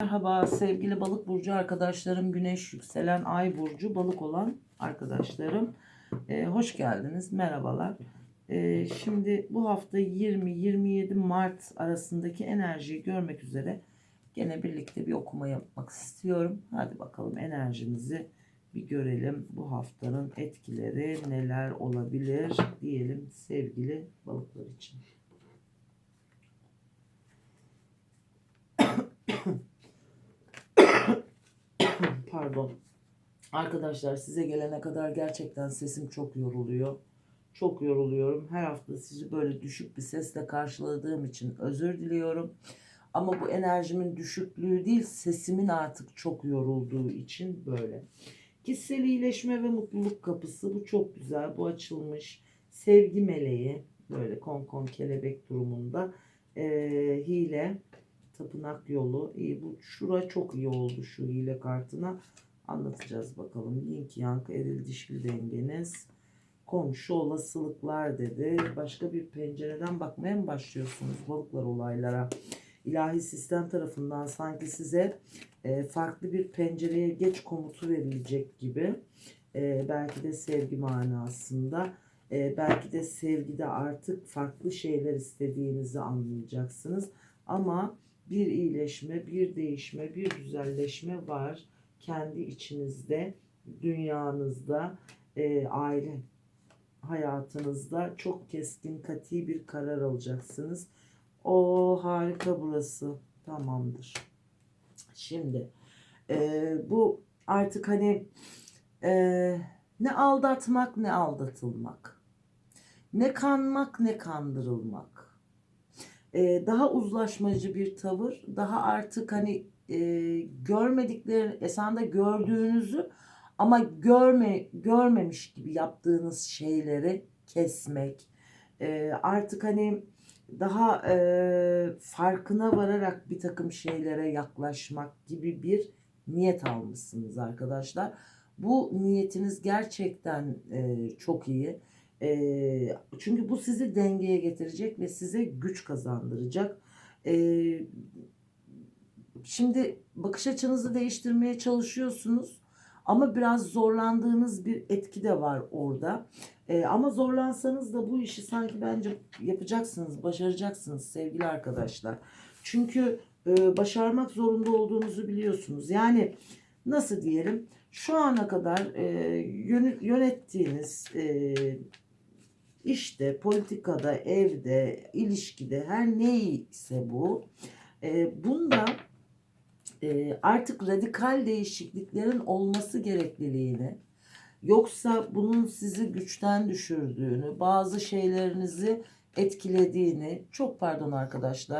Merhaba sevgili balık burcu arkadaşlarım, güneş yükselen ay burcu balık olan arkadaşlarım. Ee, hoş geldiniz, merhabalar. Ee, şimdi bu hafta 20-27 Mart arasındaki enerjiyi görmek üzere gene birlikte bir okuma yapmak istiyorum. Hadi bakalım enerjimizi bir görelim. Bu haftanın etkileri neler olabilir diyelim sevgili balıklar için. Pardon. Arkadaşlar size gelene kadar gerçekten sesim çok yoruluyor. Çok yoruluyorum. Her hafta sizi böyle düşük bir sesle karşıladığım için özür diliyorum. Ama bu enerjimin düşüklüğü değil, sesimin artık çok yorulduğu için böyle. Kişisel iyileşme ve mutluluk kapısı bu çok güzel. Bu açılmış. Sevgi meleği böyle kon kon kelebek durumunda. Ee, hile tapınak yolu. İyi bu şura çok iyi oldu şu hile kartına. Anlatacağız bakalım. Yin yang eril dişli dengeniz. Komşu olasılıklar dedi. Başka bir pencereden bakmaya mı başlıyorsunuz balıklar olaylara? İlahi sistem tarafından sanki size e, farklı bir pencereye geç komutu verilecek gibi. E, belki de sevgi manasında. E, belki de sevgide artık farklı şeyler istediğinizi anlayacaksınız. Ama bir iyileşme, bir değişme, bir güzelleşme var kendi içinizde, dünyanızda, e, aile hayatınızda çok keskin, kati bir karar alacaksınız. O harika burası. Tamamdır. Şimdi e, bu artık hani e, ne aldatmak ne aldatılmak. Ne kanmak ne kandırılmak. E, daha uzlaşmacı bir tavır. Daha artık hani e, görmedikleri esanda gördüğünüzü ama görme görmemiş gibi yaptığınız şeyleri kesmek. E, artık hani daha e, farkına vararak bir takım şeylere yaklaşmak gibi bir niyet almışsınız arkadaşlar. Bu niyetiniz gerçekten e, çok iyi. E, çünkü bu sizi dengeye getirecek ve size güç kazandıracak. E, şimdi bakış açınızı değiştirmeye çalışıyorsunuz. Ama biraz zorlandığınız bir etki de var orada. Ee, ama zorlansanız da bu işi sanki bence yapacaksınız, başaracaksınız sevgili arkadaşlar. Çünkü e, başarmak zorunda olduğunuzu biliyorsunuz. Yani nasıl diyelim? Şu ana kadar e, yön- yönettiğiniz e, işte, politikada, evde, ilişkide her neyse bu. E, bunda e, artık radikal değişikliklerin olması gerekliliğini yoksa bunun sizi güçten düşürdüğünü, bazı şeylerinizi etkilediğini çok pardon arkadaşlar